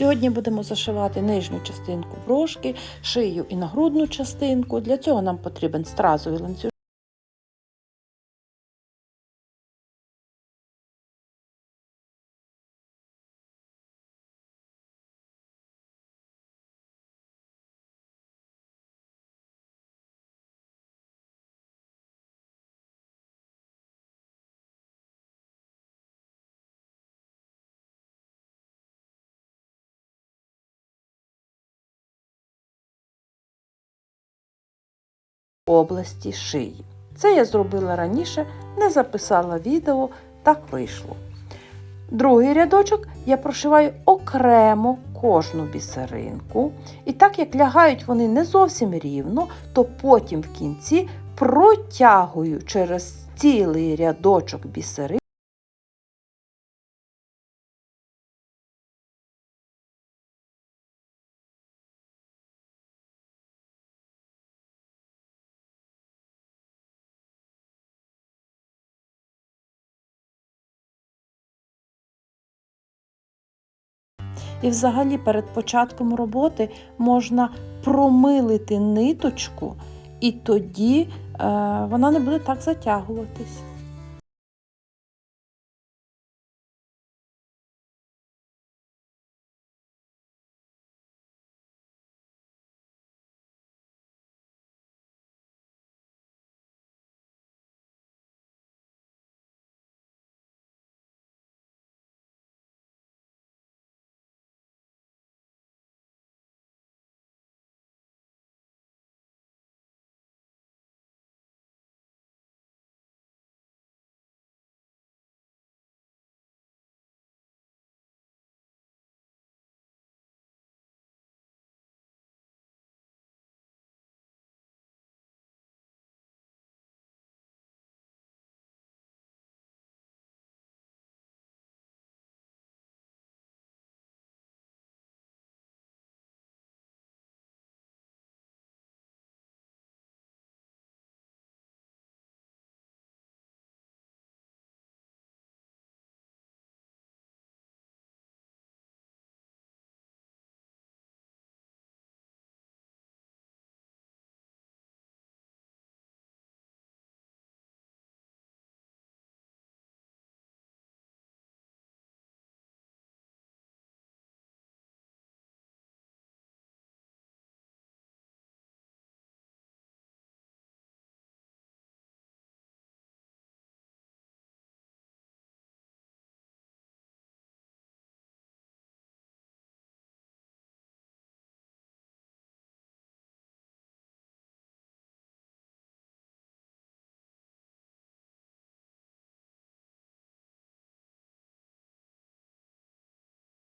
Сьогодні будемо зашивати нижню частинку брошки, шию і нагрудну частинку. Для цього нам потрібен стразовий ланцюжок. Області шиї. Це я зробила раніше, не записала відео, так вийшло. Другий рядочок я прошиваю окремо кожну бісеринку. І так як лягають вони не зовсім рівно, то потім в кінці протягую через цілий рядочок бісерин. І взагалі перед початком роботи можна промилити ниточку, і тоді е, вона не буде так затягуватись.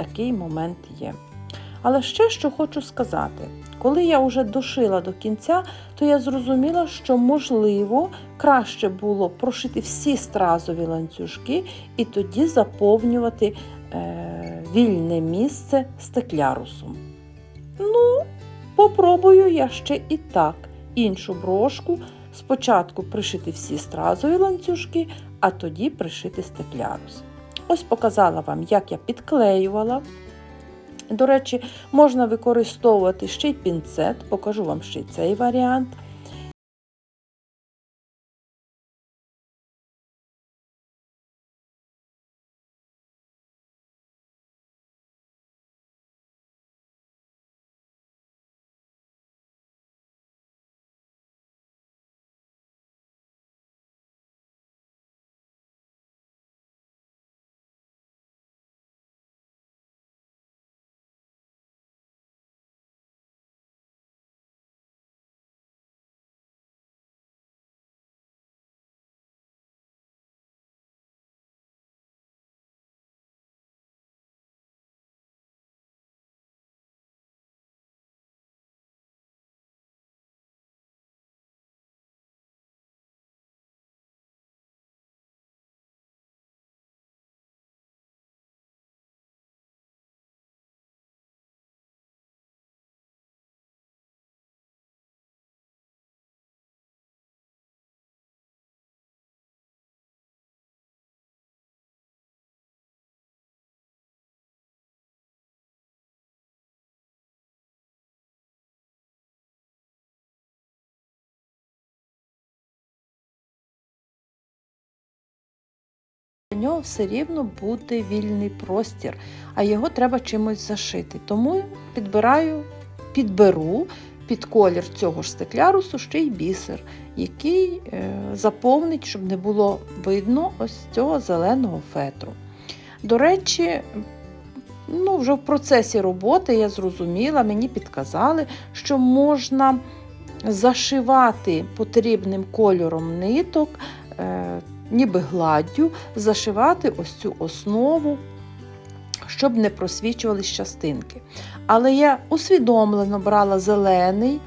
Такий момент є. Але ще що хочу сказати, коли я вже дошила до кінця, то я зрозуміла, що можливо краще було прошити всі стразові ланцюжки і тоді заповнювати е, вільне місце стеклярусом. Ну, попробую я ще і так іншу брошку. Спочатку пришити всі стразові ланцюжки, а тоді пришити стеклярус. Ось показала вам, як я підклеювала. До речі, можна використовувати ще й пінцет, покажу вам ще й цей варіант. Нього все рівно буде вільний простір, а його треба чимось зашити. Тому підбираю, підберу під колір цього ж стеклярусу ще й бісер, який е, заповнить, щоб не було видно ось цього зеленого фетру. До речі, ну, вже в процесі роботи я зрозуміла, мені підказали, що можна зашивати потрібним кольором ниток, е, ніби гладдю, зашивати ось цю основу, щоб не просвічувались частинки. Але я усвідомлено брала зелений.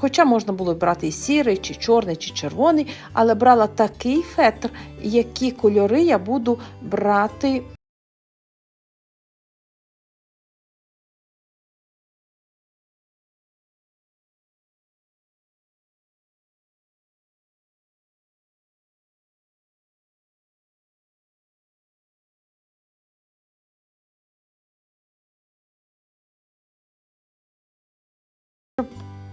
Хоча можна було брати і сірий, чи чорний, чи червоний, але брала такий фетр, які кольори я буду брати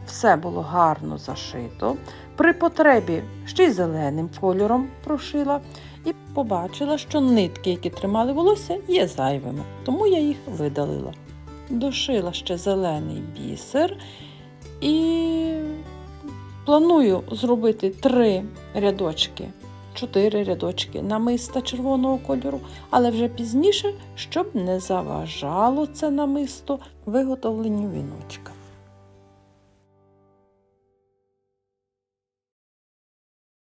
все було гарно зашито. При потребі ще й зеленим кольором прошила і побачила, що нитки, які тримали волосся, є зайвими, тому я їх видалила. Дошила ще зелений бісер і планую зробити три рядочки, чотири рядочки намиста червоного кольору, але вже пізніше, щоб не заважало це намисто виготовленню віночка.